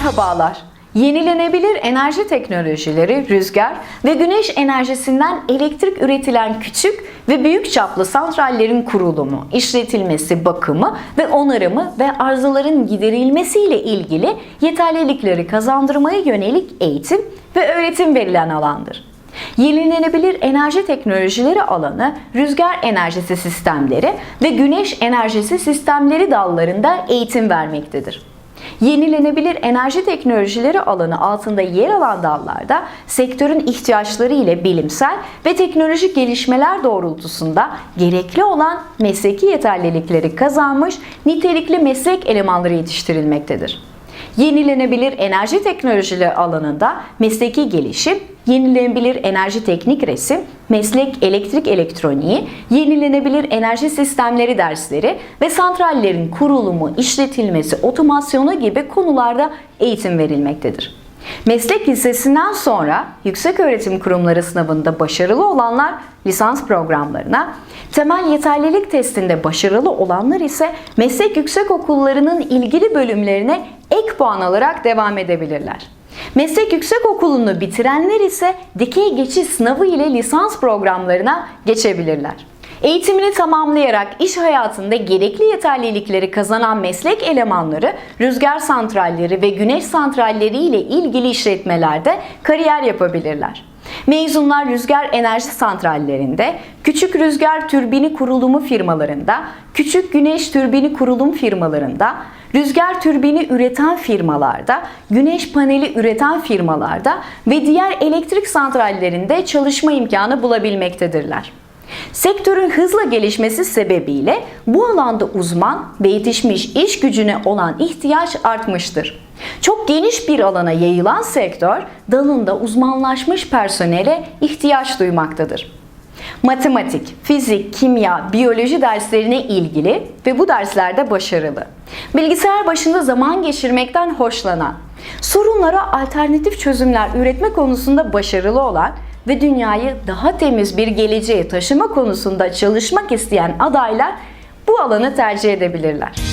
Merhabalar. Yenilenebilir enerji teknolojileri, rüzgar ve güneş enerjisinden elektrik üretilen küçük ve büyük çaplı santrallerin kurulumu, işletilmesi, bakımı ve onarımı ve arızaların giderilmesiyle ilgili yeterlilikleri kazandırmaya yönelik eğitim ve öğretim verilen alandır. Yenilenebilir enerji teknolojileri alanı rüzgar enerjisi sistemleri ve güneş enerjisi sistemleri dallarında eğitim vermektedir. Yenilenebilir enerji teknolojileri alanı altında yer alan dallarda sektörün ihtiyaçları ile bilimsel ve teknolojik gelişmeler doğrultusunda gerekli olan mesleki yeterlilikleri kazanmış nitelikli meslek elemanları yetiştirilmektedir. Yenilenebilir enerji teknolojileri alanında mesleki gelişim, yenilenebilir enerji teknik resim, meslek elektrik elektroniği, yenilenebilir enerji sistemleri dersleri ve santrallerin kurulumu, işletilmesi, otomasyonu gibi konularda eğitim verilmektedir. Meslek lisesinden sonra yüksek öğretim kurumları sınavında başarılı olanlar lisans programlarına, temel yeterlilik testinde başarılı olanlar ise meslek yüksek okullarının ilgili bölümlerine ek puan alarak devam edebilirler. Meslek yüksek okulunu bitirenler ise dikey geçiş sınavı ile lisans programlarına geçebilirler. Eğitimini tamamlayarak iş hayatında gerekli yeterlilikleri kazanan meslek elemanları rüzgar santralleri ve güneş santralleri ile ilgili işletmelerde kariyer yapabilirler. Mezunlar rüzgar enerji santrallerinde, küçük rüzgar türbini kurulumu firmalarında, küçük güneş türbini kurulum firmalarında, rüzgar türbini üreten firmalarda, güneş paneli üreten firmalarda ve diğer elektrik santrallerinde çalışma imkanı bulabilmektedirler. Sektörün hızla gelişmesi sebebiyle bu alanda uzman ve yetişmiş iş gücüne olan ihtiyaç artmıştır. Çok geniş bir alana yayılan sektör dalında uzmanlaşmış personele ihtiyaç duymaktadır. Matematik, fizik, kimya, biyoloji derslerine ilgili ve bu derslerde başarılı. Bilgisayar başında zaman geçirmekten hoşlanan, sorunlara alternatif çözümler üretme konusunda başarılı olan ve dünyayı daha temiz bir geleceğe taşıma konusunda çalışmak isteyen adaylar bu alanı tercih edebilirler.